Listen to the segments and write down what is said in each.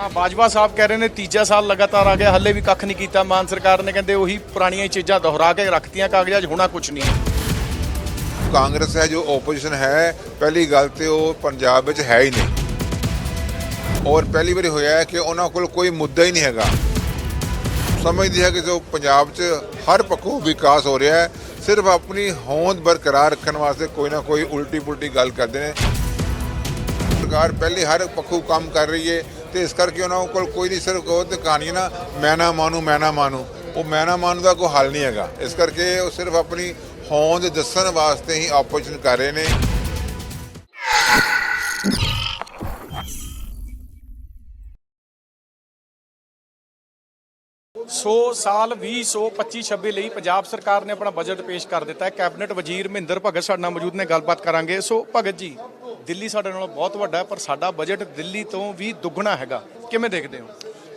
ਆਪਣਾ ਬਾਜਵਾ ਸਾਹਿਬ ਕਹਿ ਰਹੇ ਨੇ ਤੀਜਾ ਸਾਲ ਲਗਾਤਾਰ ਆ ਗਿਆ, ਹੱਲੇ ਵੀ ਕੱਖ ਨਹੀਂ ਕੀਤਾ। ਮਾਨ ਸਰਕਾਰ ਨੇ ਕਹਿੰਦੇ ਉਹੀ ਪੁਰਾਣੀਆਂ ਚੀਜ਼ਾਂ ਦੁਹਰਾ ਕੇ ਰੱਖਤੀਆਂ ਕਾਗਜ਼ਾਂ 'ਚ ਹੋਣਾ ਕੁਝ ਨਹੀਂ ਕਾਂਗਰਸ ਹੈ, ਜੋ ਆਪੋਜੀਸ਼ਨ ਹੈ, ਪਹਿਲੀ ਗੱਲ ਤੇ ਉਹ ਪੰਜਾਬ ਵਿੱਚ ਹੈ ਹੀ ਨਹੀਂ। ਔਰ ਪਹਿਲੀ ਵਾਰੀ ਹੋਇਆ ਹੈ ਕਿ ਉਹਨਾਂ ਕੋਲ ਕੋਈ ਮੁੱਦਾ ਹੀ ਨਹੀਂ ਹੈਗਾ। ਸਮਝਦੀ ਹੈ ਕਿ ਜੋ ਪੰਜਾਬ 'ਚ ਹਰ ਪੱਖੋਂ ਵਿਕਾਸ ਹੋ ਰਿਹਾ ਹੈ, ਸਿਰਫ ਆਪਣੀ ਹੋਂਦ ਬਰਕਰਾਰ ਰੱਖਣ ਵਾਸਤੇ ਕੋਈ ਨਾ ਕੋਈ ਉਲਟੀ ਪੁਲਟੀ ਗੱਲ ਕਰਦੇ ਨੇ। ਸਰਕਾਰ ਪਹਿਲੇ ਹਰ ਪੱਖੋਂ ਕੰਮ ਕਰ ਰਹੀ ਹੈ ਤੇ ਇਸ ਕਰਕੇ ਉਹਨਾਂ ਕੋਲ ਕੋਈ ਨਹੀਂ ਸਿਰਫ ਉਹ ਤੇ ਕਹਾਣੀ ਨਾ, ਮੈਂ ਨਾ ਮਾਨੂੰ, ਮੈਂ ਨਾ ਮਾਨੂੰ। ਉਹ ਮੈਂ ਨਾ ਮਾਨੂੰ ਦਾ ਕੋਈ ਹੱਲ ਨਹੀਂ ਹੈਗਾ। ਇਸ ਕਰਕੇ ਉਹ ਸਿਰਫ ਆਪਣੀ ਹੋਂਦ ਦੱਸਣ ਵਾਸਤੇ ਹੀ ਆਪੋਜੀਸ਼ਨ ਕਰ ਰਹੇ ਨੇ। ਸੋ ਸਾਲ 2025 26 ਲਈ ਪੰਜਾਬ ਸਰਕਾਰ ਨੇ ਆਪਣਾ ਬਜਟ ਪੇਸ਼ ਕਰ ਦਿੱਤਾ ਹੈ। ਕੈਬਨਿਟ ਵਜ਼ੀਰ ਮਹਿੰਦਰ ਭਗਤ ਸਾਡੇ ਨਾਲ ਮੌਜੂਦ ਨੇ, ਗੱਲਬਾਤ ਕਰਾਂਗੇ। ਸੋ ਭਗਤ ਜੀ ਦਿੱਲੀ ਸਾਡੇ ਨਾਲ ਬਹੁਤ ਵੱਡਾ ਹੈ, ਪਰ ਸਾਡਾ ਬਜਟ ਦਿੱਲੀ ਤੋਂ ਵੀ ਦੁੱਗਣਾ ਹੈਗਾ। ਕਿਵੇਂ ਦੇਖਦੇ ਹੋ?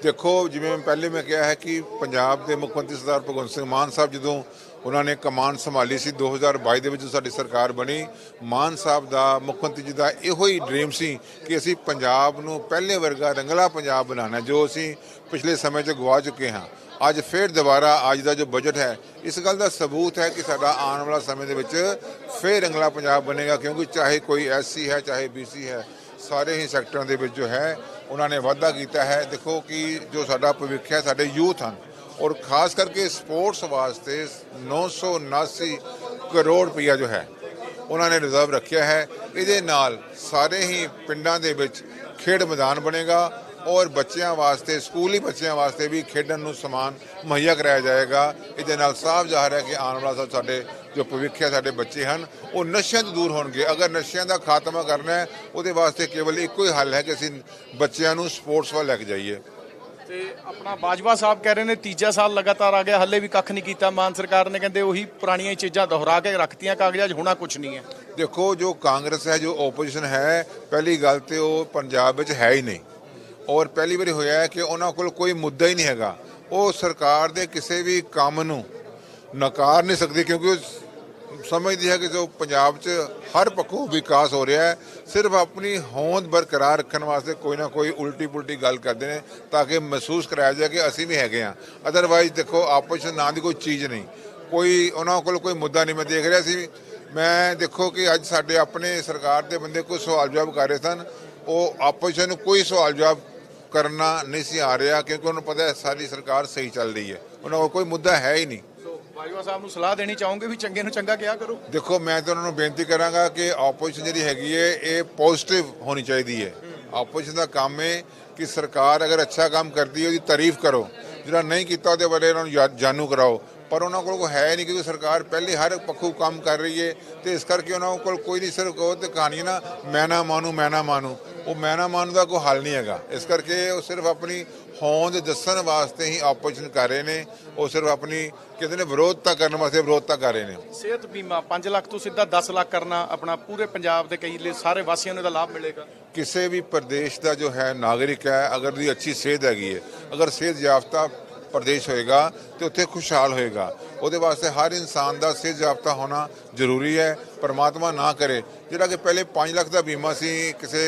ਦੇਖੋ, ਜਿਵੇਂ ਪਹਿਲੇ ਮੈਂ ਕਿਹਾ ਹੈ ਕਿ ਪੰਜਾਬ ਦੇ ਮੁੱਖ ਮੰਤਰੀ ਸਰਦਾਰ ਭਗਵੰਤ ਸਿੰਘ ਮਾਨ ਸਾਹਿਬ ਜਦੋਂ ਉਹਨਾਂ ਨੇ ਕਮਾਨ ਸੰਭਾਲੀ ਸੀ। 2022 ਦੇ ਵਿੱਚ ਸਾਡੀ ਸਰਕਾਰ ਬਣੀ। ਮਾਨ ਸਾਹਿਬ ਦਾ ਮੁੱਖ ਮੰਤਰੀ ਜੀ ਦਾ ਇਹੋ ਹੀ ਡ੍ਰੀਮ ਸੀ ਕਿ ਅਸੀਂ ਪੰਜਾਬ ਨੂੰ ਪਹਿਲੇ ਵਰਗਾ ਰੰਗਲਾ ਪੰਜਾਬ ਬਣਾਉਣਾ ਜੋ ਅਸੀਂ ਪਿਛਲੇ ਸਮੇਂ 'ਚ ਗਵਾ ਚੁੱਕੇ ਹਾਂ। ਅੱਜ ਫਿਰ ਦੁਬਾਰਾ ਅੱਜ ਦਾ ਜੋ ਬਜਟ ਹੈ, ਇਸ ਗੱਲ ਦਾ ਸਬੂਤ ਹੈ ਕਿ ਸਾਡਾ ਆਉਣ ਵਾਲਾ ਸਮੇਂ ਦੇ ਵਿੱਚ ਫਿਰ ਰੰਗਲਾ ਪੰਜਾਬ ਬਣੇਗਾ, ਕਿਉਂਕਿ ਚਾਹੇ ਕੋਈ ਐਸਸੀ ਹੈ, ਚਾਹੇ ਬੀਸੀ ਹੈ, ਸਾਰੇ ਹੀ ਸੈਕਟਰਾਂ ਦੇ ਵਿੱਚ ਜੋ ਹੈ, ਉਹਨਾਂ ਨੇ ਵਾਅਦਾ ਕੀਤਾ ਹੈ। ਦੇਖੋ ਕਿ ਜੋ ਸਾਡਾ ਭਵਿੱਖ ਹੈ, ਸਾਡੇ ਯੂਥ ਹਨ ਔਰ ਖਾਸ ਕਰਕੇ ਸਪੋਰਟਸ ਵਾਸਤੇ 979 ਕਰੋੜ ਰੁਪਈਆ ਜੋ ਹੈ, ਉਹਨਾਂ ਨੇ ਰਿਜ਼ਰਵ ਰੱਖਿਆ ਹੈ। ਇਹਦੇ ਨਾਲ ਸਾਰੇ ਹੀ ਪਿੰਡਾਂ ਦੇ ਵਿੱਚ ਖੇਡ ਮੈਦਾਨ ਬਣੇਗਾ ਔਰ ਬੱਚਿਆਂ ਵਾਸਤੇ, ਸਕੂਲੀ ਬੱਚਿਆਂ ਵਾਸਤੇ ਵੀ ਖੇਡਣ ਨੂੰ ਸਮਾਨ ਮੁਹੱਈਆ ਕਰਾਇਆ ਜਾਏਗਾ। ਇਹਦੇ ਨਾਲ ਸਾਫ਼ ਜ਼ਾਹਰ ਹੈ ਕਿ ਆਉਣ ਵਾਲਾ ਸਭ ਸਾਡੇ, ਜੋ ਭਵਿੱਖ ਹੈ, ਸਾਡੇ ਬੱਚੇ ਹਨ, ਉਹ ਨਸ਼ਿਆਂ ਤੋਂ ਦੂਰ ਹੋਣਗੇ। ਅਗਰ ਨਸ਼ਿਆਂ ਦਾ ਖਾਤਮਾ ਕਰਨਾ ਹੈ, ਉਹਦੇ ਵਾਸਤੇ ਕੇਵਲ ਇੱਕੋ ਹੀ ਹੱਲ ਹੈ ਕਿ ਅਸੀਂ ਬੱਚਿਆਂ ਨੂੰ ਸਪੋਰਟਸ ਵੱਲ ਲੈ ਕੇ ਜਾਈਏ। ਤੇ ਆਪਣਾ ਬਾਜਵਾ ਸਾਹਿਬ ਕਹਿ ਰਹੇ ਨੇ ਤੀਜਾ ਸਾਲ ਲਗਾਤਾਰ ਆ ਗਿਆ, ਹੱਲੇ ਵੀ ਕੱਖ ਨਹੀਂ ਕੀਤਾ। ਮਾਨ ਸਰਕਾਰ ਨੇ ਕਹਿੰਦੇ ਉਹੀ ਪੁਰਾਣੀਆਂ ਹੀ ਚੀਜ਼ਾਂ ਦੁਹਰਾ ਕੇ ਰੱਖਤੀਆਂ ਕਾਗਜ਼ਾਂ 'ਚ, ਹੋਣਾ ਕੁਝ ਨਹੀਂ ਹੈ। ਦੇਖੋ, ਜੋ ਕਾਂਗਰਸ ਹੈ, ਜੋ ਆਪੋਜੀਸ਼ਨ ਹੈ, ਪਹਿਲੀ ਗੱਲ ਤੇ ਉਹ ਪੰਜਾਬ ਵਿੱਚ ਹੈ ਹੀ ਨਹੀਂ। ਔਰ ਪਹਿਲੀ ਵਾਰੀ ਹੋਇਆ ਹੈ ਕਿ ਉਹਨਾਂ ਕੋਲ ਕੋਈ ਮੁੱਦਾ ਹੀ ਨਹੀਂ ਹੈਗਾ। ਉਹ ਸਰਕਾਰ ਦੇ ਕਿਸੇ ਵੀ ਕੰਮ ਨੂੰ ਨਕਾਰ ਨਹੀਂ ਸਕਦੇ, ਕਿਉਂਕਿ ਉਹ ਸਮਝਦੀ ਹੈ ਕਿ ਜੋ ਪੰਜਾਬ 'ਚ ਹਰ ਪੱਖੋਂ ਵਿਕਾਸ ਹੋ ਰਿਹਾ ਹੈ, ਸਿਰਫ ਆਪਣੀ ਹੋਂਦ ਬਰਕਰਾਰ ਰੱਖਣ ਵਾਸਤੇ ਕੋਈ ਨਾ ਕੋਈ ਉਲਟੀ ਪੁਲਟੀ ਗੱਲ ਕਰਦੇ ਨੇ ਤਾਂ ਕਿ ਮਹਿਸੂਸ ਕਰਾਇਆ ਜਾਏ ਕਿ ਅਸੀਂ ਵੀ ਹੈਗੇ ਆ ਅਦਰਵਾਈਜ਼ ਦੇਖੋ ਆਪੋਜੀਸ਼ਨ ਨਾਂ ਦੀ ਕੋਈ ਚੀਜ਼ ਨਹੀਂ। ਕੋਈ ਉਹਨਾਂ ਕੋਲ ਕੋਈ ਮੁੱਦਾ ਨਹੀਂ। ਮੈਂ ਦੇਖ ਰਿਹਾ ਸੀ, ਮੈਂ ਦੇਖੋ ਕਿ ਅੱਜ ਸਾਡੇ ਆਪਣੇ ਸਰਕਾਰ ਦੇ ਬੰਦੇ ਕੋਈ ਸਵਾਲ ਜਵਾਬ ਕਰ ਰਹੇ ਸਨ। ਉਹ ਆਪੋਜੀਸ਼ਨ ਨੂੰ ਕੋਈ ਸਵਾਲ ਜਵਾਬ ਕਰਨਾ ਨਹੀਂ ਸੀ ਆ ਰਿਹਾ ਕਿਉਂਕਿ ਉਹਨੂੰ ਪਤਾ ਹੈ ਸਾਡੀ ਸਰਕਾਰ ਸਹੀ ਚੱਲ ਰਹੀ ਹੈ। ਉਹਨਾਂ ਕੋਲ ਕੋਈ ਮੁੱਦਾ ਹੈ ਹੀ ਨਹੀਂ। ਬਾਜਵਾ ਸਾਹਿਬ ਨੂੰ ਸਲਾਹ ਦੇਣੀ ਚਾਹੋਗੇ ਵੀ ਚੰਗੇ ਨੂੰ ਚੰਗਾ ਕਿਹਾ ਕਰੋ? ਦੇਖੋ, ਮੈਂ ਤਾਂ ਉਹਨਾਂ ਨੂੰ ਬੇਨਤੀ ਕਰਾਂਗਾ ਕਿ ਆਪੋਜੀਸ਼ਨ ਜਿਹੜੀ ਹੈਗੀ ਹੈ ਇਹ ਪੋਜ਼ਿਟਿਵ ਹੋਣੀ ਚਾਹੀਦੀ ਹੈ ਆਪੋਜੀਸ਼ਨ ਦਾ ਕੰਮ ਹੈ ਕਿ ਸਰਕਾਰ ਅਗਰ ਅੱਛਾ ਕੰਮ ਕਰਦੀ ਹੈ ਉਹਦੀ ਤਾਰੀਫ ਕਰੋ। ਜਿਹੜਾ ਨਹੀਂ ਕੀਤਾ, ਉਹਦੇ ਬਾਰੇ ਉਹਨਾਂ ਨੂੰ ਜਾਣੂ ਕਰਾਓ। ਪਰ ਉਹਨਾਂ ਕੋਲ ਕੋਈ ਹੈ ਨਹੀਂ, ਕਿਉਂਕਿ ਸਰਕਾਰ ਪਹਿਲੇ ਹਰ ਪੱਖੋਂ ਕੰਮ ਕਰ ਰਹੀ ਹੈ ਤੇ ਇਸ ਕਰਕੇ ਉਹਨਾਂ ਕੋਲ ਕੋਈ ਨਹੀਂ, ਸਿਰਫ ਉਹ ਤੇ ਕਹਾਣੀ ਨਾ, ਮੈਂ ਨਾ ਮਾਨੂੰ, ਮੈਂ ਨਾ ਮਾਨੂੰ। ਉਹ ਮੈਂ ਨਾ ਮਾਨੂੰ ਦਾ ਕੋਈ ਹੱਲ ਨਹੀਂ ਹੈਗਾ। ਇਸ ਕਰਕੇ ਉਹ ਸਿਰਫ ਆਪਣੀ ਹੋਂਦ ਦੱਸਣ ਵਾਸਤੇ ਹੀ ਆਪੋਜੀਸ਼ਨ ਕਰ ਰਹੇ ਨੇ। ਉਹ ਸਿਰਫ ਆਪਣੀ ਕਹਿੰਦੇ ਨੇ ਵਿਰੋਧਤਾ ਕਰਨ ਵਾਸਤੇ ਵਿਰੋਧਤਾ ਕਰ ਰਹੇ ਨੇ। ਸਿਹਤ ਬੀਮਾ 5 ਲੱਖ ਤੋਂ ਸਿੱਧਾ 10 ਲੱਖ ਕਰਨਾ ਆਪਣਾ ਪੂਰੇ ਪੰਜਾਬ ਦੇ ਕਈ ਲਈ ਸਾਰੇ ਵਾਸੀਆਂ ਨੂੰ ਇਹਦਾ ਲਾਭ ਮਿਲੇਗਾ। ਕਿਸੇ ਵੀ ਪ੍ਰਦੇਸ਼ ਦਾ ਜੋ ਹੈ ਨਾਗਰਿਕ ਹੈ ਅਗਰ ਦੀ ਅੱਛੀ ਸਿਹਤ ਹੈਗੀ ਹੈ ਅਗਰ ਸਿਹਤ ਯਾਫਤਾ ਪ੍ਰਦੇਸ਼ ਹੋਏਗਾ ਤੇ ਉੱਥੇ ਖੁਸ਼ਹਾਲ ਹੋਏਗਾ। ਉਹਦੇ ਵਾਸਤੇ ਹਰ ਇਨਸਾਨ ਦਾ ਸਿਹਤ ਯਾਫਤਾ ਹੋਣਾ ਜ਼ਰੂਰੀ ਹੈ ਪਰਮਾਤਮਾ ਨਾ ਕਰੇ। ਜਿਹੜਾ ਕਿ ਪਹਿਲੇ 5 ਲੱਖ ਦਾ ਬੀਮਾ ਸੀ ਕਿਸੇ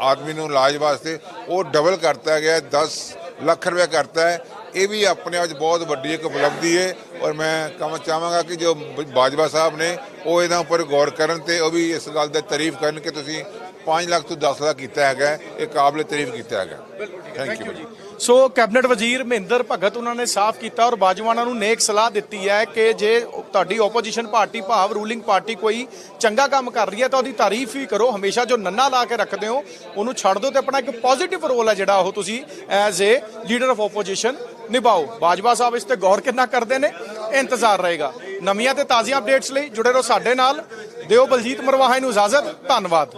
ਆਦਮੀ ਨੂੰ ਇਲਾਜ ਵਾਸਤੇ ਉਹ ਡਬਲ ਕਰਤਾ ਗਿਆ 10 ਲੱਖ ਰੁਪਏ ਕਰਤਾ ਹੈ। ਇਹ ਵੀ ਆਪਣੇ ਆਪ ਬਹੁਤ ਵੱਡੀ ਇੱਕ ਉਪਲਬਧੀ ਹੈ ਔਰ ਮੈਂ ਕਮ ਚਾਹਾਂਗਾ ਕਿ ਜੋ ਬਾਜਵਾ ਸਾਹਿਬ ਨੇ ਉਹ ਇਹਨਾਂ ਉੱਪਰ ਗੌਰ ਕਰਨ ਤੇ ਉਹ ਵੀ ਇਸ ਗੱਲ ਦੀ ਤਾਰੀਫ ਕਰਨ ਕਿ ਤੁਸੀਂ 5 ਲੱਖ ਤੋਂ 10 ਲੱਖ ਕੀਤਾ ਹੈਗਾ। ਇਹ ਕਾਬਲੇ ਤਾਰੀਫ ਕੀਤਾ ਹੈਗਾ ਥੈਂਕ ਯੂ ਜੀ ਸੋ ਕੈਬਨਿਟ ਵਜ਼ੀਰ ਮਹਿੰਦਰ ਭਗਤ ਉਹਨਾਂ ਨੇ ਸਾਫ਼ ਕੀਤਾ ਔਰ ਬਾਜਵਾਨਾਂ ਨੂੰ ਨੇਕ ਸਲਾਹ ਦਿੱਤੀ ਹੈ ਕਿ ਜੇ ਤੁਹਾਡੀ ਆਪੋਜੀਸ਼ਨ ਪਾਰਟੀ ਭਾਵ ਰੂਲਿੰਗ ਪਾਰਟੀ ਕੋਈ ਚੰਗਾ ਕੰਮ ਕਰ ਰਹੀ ਹੈ ਤਾਂ ਉਹਦੀ ਤਾਰੀਫ ਵੀ ਕਰੋ। ਹਮੇਸ਼ਾ ਜੋ ਨੰਨਾ ਲਾ ਕੇ ਰੱਖਦੇ ਹੋ, ਉਹਨੂੰ ਛੱਡ ਦਿਓ ਤੇ ਆਪਣਾ ਇੱਕ ਪੋਜ਼ਿਟਿਵ ਰੋਲ ਹੈ ਜਿਹੜਾ ਉਹ ਤੁਸੀਂ as a leader of opposition ਨਿਭਾਓ। Bajwa ਸਾਹਿਬ ਇਸ ਤੇ ਗੌਰ ਕਿੰਨਾ ਕਰਦੇ ਨੇ? ਇੰਤਜ਼ਾਰ ਰਹੇਗਾ। ਨਵੀਆਂ ਤੇ ਤਾਜ਼ੀਆਂ ਅਪਡੇਟਸ ਲਈ ਜੁੜੇ ਰਹੋ ਸਾਡੇ ਨਾਲ। ਦਿਓ ਬਲਜੀਤ ਮਰਵਾਹਾ ਨੂੰ ਇਜਾਜ਼ਤ। ਧੰਨਵਾਦ।